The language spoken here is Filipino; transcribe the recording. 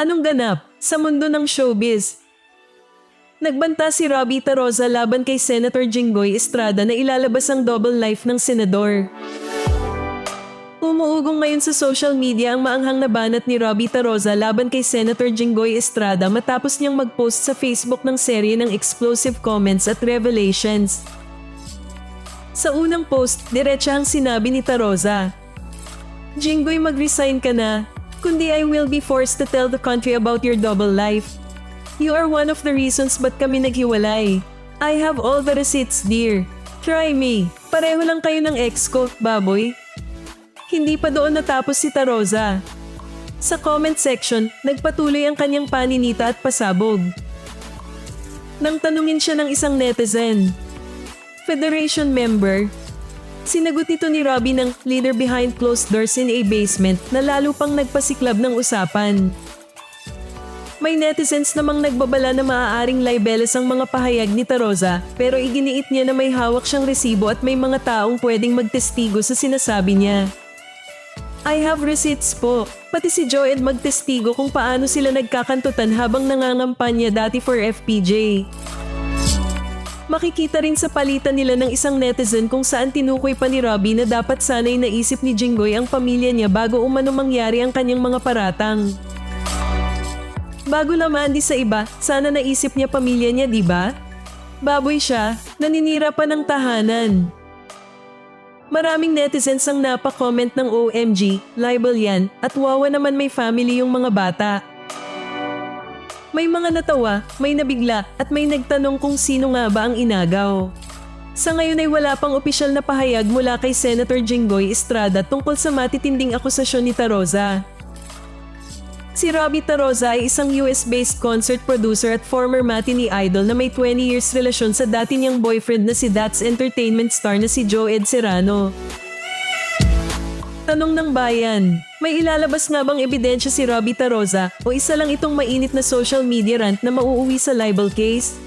Anong ganap sa mundo ng showbiz? Nagbanta si Robbie Taroza laban kay Senator Jinggoy Estrada na ilalabas ang double life ng senador. Umuugong ngayon sa social media ang maanghang na banat ni Robbie Taroza laban kay Senator Jinggoy Estrada matapos niyang mag-post sa Facebook ng serye ng explosive comments at revelations. Sa unang post, diretsahang sinabi ni Taroza, Jinggoy mag-resign ka na, kundi I will be forced to tell the country about your double life. You are one of the reasons ba't kami naghiwalay. I have all the receipts, dear. Try me. Pareho lang kayo ng ex ko, baboy. Hindi pa doon natapos si Taroza. Sa comment section, nagpatuloy ang kanyang paninita at pasabog. Nang tanungin siya ng isang netizen, Federation member, sinagot ito ni Robbie ng leader behind closed doors in a basement na lalo pang nagpasiklab ng usapan. May netizens namang nagbabala na maaaring libeles ang mga pahayag ni Taroza pero iginiit niya na may hawak siyang resibo at may mga taong pwedeng magtestigo sa sinasabi niya. I have receipts po. Pati si Joed magtestigo kung paano sila nagkakantutan habang nangangampanya dati for FPJ. Makikita rin sa palitan nila ng isang netizen kung saan tinukoy pa ni Robbie na dapat sana'y naisip ni Jinggoy ang pamilya niya bago umano mangyari ang kanyang mga paratang. Bago naman di sa iba, sana naisip niya pamilya niya, di ba? Baboy siya, naninira pa ng tahanan. Maraming netizens ang napa-comment ng OMG, libel yan, at wawa naman may family yung mga bata. May mga natawa, may nabigla, at may nagtanong kung sino nga ba ang inagaw. Sa ngayon ay wala pang opisyal na pahayag mula kay Senator Jinggoy Estrada tungkol sa matitinding akusasyon ni Taroza. Si Robbie Taroza ay isang US-based concert producer at former matinee idol na may 20 years relasyon sa dati niyang boyfriend na si That's Entertainment star na si Joe Ed Serrano. Tanong ng bayan, may ilalabas nga bang ebidensya si Robbie Taroza o isa lang itong mainit na social media rant na mauuwi sa libel case?